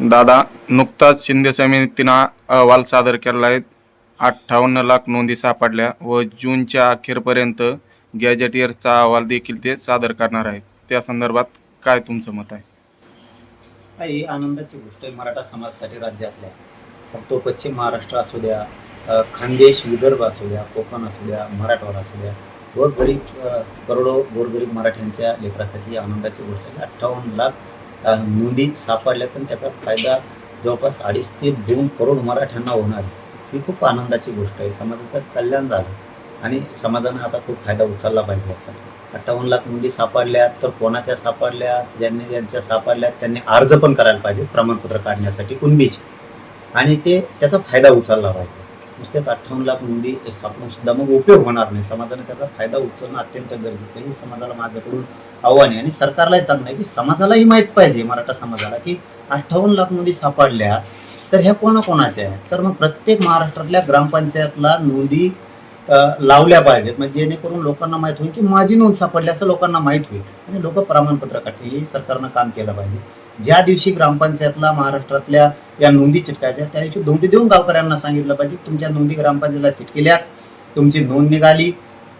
दादा नुकताच शिंदे समितीनं अहवाल सादर केला आहे. अठ्ठावन्न लाख नोंदी सापडल्या व जूनच्या अखेरपर्यंत गॅजेटियरचा अहवाल देखील ते सादर करणार आहेत. त्या संदर्भात काय तुमचं मत आहे? ही आनंदाची गोष्ट आहे. मराठा समाजासाठी राज्यातल्या मग तो पश्चिम महाराष्ट्र असू द्या खानदेश विदर्भ असू द्या कोकण असू द्या मराठवाडा असू द्या गोरगरीब करोडो गोरगरीब मराठ्यांच्या लेकरासाठी आनंदाची गोष्ट आहे. अठ्ठावन्न लाख नोंदी सापडल्या तर त्याचा फायदा जवळपास अडीच ते दोन करोड मराठ्यांना होणार आहे. ही खूप आनंदाची गोष्ट आहे. समाजाचं कल्याण झालं. आणि समाजानं आता खूप फायदा उचलला पाहिजे याचा. अठ्ठावन्न लाख नोंदी सापडल्या तर कोणाच्या सापडल्या ज्यांनी ज्यांच्या सापडल्या त्यांनी अर्ज पण करायला पाहिजे प्रमाणपत्र काढण्यासाठी कुणबीचे. आणि ते त्याचा फायदा उचलला पाहिजे. नुसतेच अठ्ठावन्न लाख नोंदी हे सापडून सुद्धा मग उपयोग होणार नाही. समाजाने त्याचा फायदा उचलणं अत्यंत गरजेचं आहे. हे समाजाला माझ्याकडून आव्हान आहे. आणि सरकारलाही सांगणं आहे की समाजालाही माहीत पाहिजे मराठा समाजाला की अठ्ठावन्न लाख नोंदी सापडल्या तर ह्या कोणाकोणाच्या आहेत? तर मग प्रत्येक महाराष्ट्रातल्या ग्रामपंचायतला नोंदी लावल्या पाहिजेत. म्हणजे जेणेकरून लोकांना माहीत होईल की माझी नोंद सापडली असं लोकांना माहीत होईल. आणि लोक प्रमाणपत्र काढतील. हे सरकारनं काम केलं पाहिजे. ज्या दिवशी ग्रामपंचायतला महाराष्ट्रातल्या या नोंदी चिटकायच्या त्या दिवशी नोंदी देऊन गावकऱ्यांना सांगितलं पाहिजे तुमच्या नोंदी ग्रामपंचायतला चिटकेल्या तुमची नोंद निघाली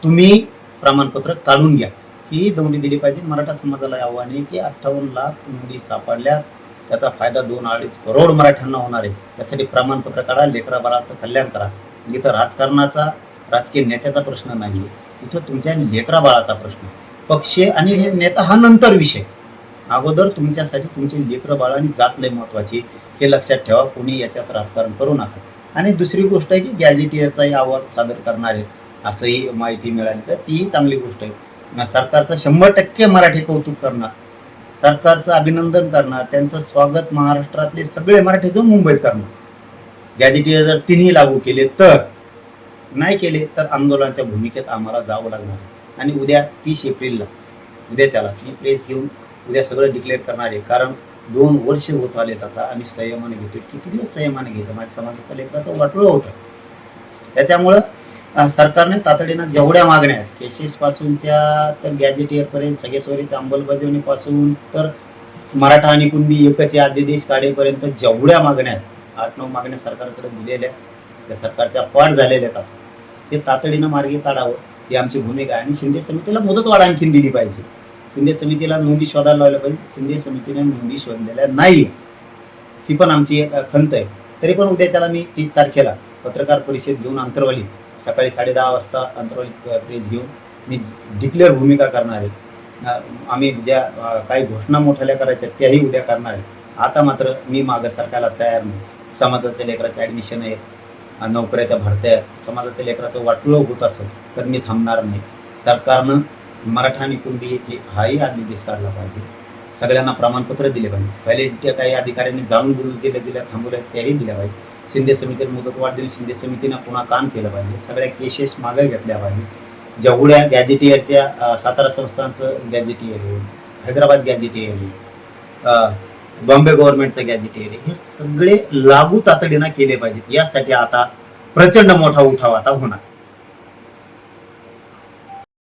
तुम्ही प्रमाणपत्र काढून घ्या. ही नोंदी दिली पाहिजे. मराठा समाजाला आव्हान आहे की अठ्ठावन्न लाख नोंदी सापडल्या त्याचा फायदा दोन अडीच करोड मराठ्यांना होणार आहे. त्यासाठी प्रमाणपत्र काढा लेकरा बाळाचं कल्याण करा. इथं राजकारणाचा राजकीय नेत्याचा प्रश्न नाही इथं तुमच्या लेकरा बाळाचा प्रश्न. पक्ष आणि हे नेता हा नंतर विषय. अगोदर तुमच्यासाठी तुमची लेकरं बाळाने जात लय महत्वाची हे लक्षात ठेवा कोणी याच्यात राजकारण करू नका. आणि दुसरी गोष्ट आहे की गॅजेटियरचाही आवाज सादर करणार आहेत असंही माहिती मिळाली तर तीही चांगली गोष्ट आहे. सरकारचं शंभर टक्के मराठी कौतुक करणार सरकारचं अभिनंदन करणार त्यांचं स्वागत महाराष्ट्रातले सगळे मराठी जाऊन मुंबईत करणार. गॅजेटियर जर तिन्ही लागू केले तर नाही केले तर आंदोलनाच्या भूमिकेत आम्हाला जावं लागणार. आणि उद्या तीस एप्रिलला उद्याच्याला मी प्रेस घेऊन उद्या सगळं डिक्लेअर करणार आहे. कारण दोन वर्ष होत आलेत आता आम्ही संयमाने घेतो किती दिवस संयमाने घ्यायचं? माझ्या समाजाचं लेकराचं वाटोळं होतं. त्याच्यामुळं सरकारने तातडीनं जेवढ्या मागण्या आहेत केसेसपासूनच्या तर गॅजेट पर्यंत सगळे अंमलबजावणीपासून तर मराठा आणि कुणबी एकच या आदेश काढेपर्यंत जेवढ्या मागण्या आहेत आठ नऊ मागण्या सरकारकडे दिलेल्या आहेत, त्या सरकारच्या पाठ झालेल्या आहेत हे तातडीनं मार्गी काढावं ही आमची भूमिका आहे. आणि शिंदे समितीला मुदतवाढ आणखीन दिली पाहिजे. शिंदे समितीला नोंदी शोधायला लावल्या पाहिजे. शिंदे समितीने नोंदी शोधलेल्या नाही ही पण आमची एक खंत आहे. तरी पण उद्याच्याला मी तीस तारखेला पत्रकार परिषद घेऊन अंतरवाली सकाळी साडे दहा वाजता अंतरवाली प्रेस घेऊन मी डिक्लेअर भूमिका करणार आहे. आम्ही ज्या काही घोषणा मोठ्याल्या करायच्या त्याही उद्या करणार आहे. आता मात्र मी मागं सरकारला तयार नाही. समाजाच्या लेकराचे ॲडमिशन आहेत नोकऱ्याच्या भरत्या आहेत. समाजाच्या लेकराचं वाटलं होत असेल तर मी थांबणार नाही. सरकारनं मराठा आणि कुणबी एक हाही आदेश काढला पाहिजे. सगळ्यांना प्रमाणपत्र दिले पाहिजे. व्हॅलिडिटी काही अधिकाऱ्यांनी जाणून बुजून जिल्ह्या जिल्ह्यात थांबवल्या त्याही दिल्या पाहिजे शिंदे समितीने मुदतवाढ देऊन शिंदे समितीनं पुन्हा काम केलं पाहिजे. सगळ्या केसेस मागे घेतल्या पाहिजे जेवढ्या गॅजेटियरच्या सातारा संस्थांचं गॅजेटियर आहे हैदराबाद गॅजेटियर आहे बॉम्बे गव्हर्नमेंटचं गॅजेटियर आहे हे सगळे लागू तातडीनं केले पाहिजेत. यासाठी आता प्रचंड मोठा उठाव आता होणार.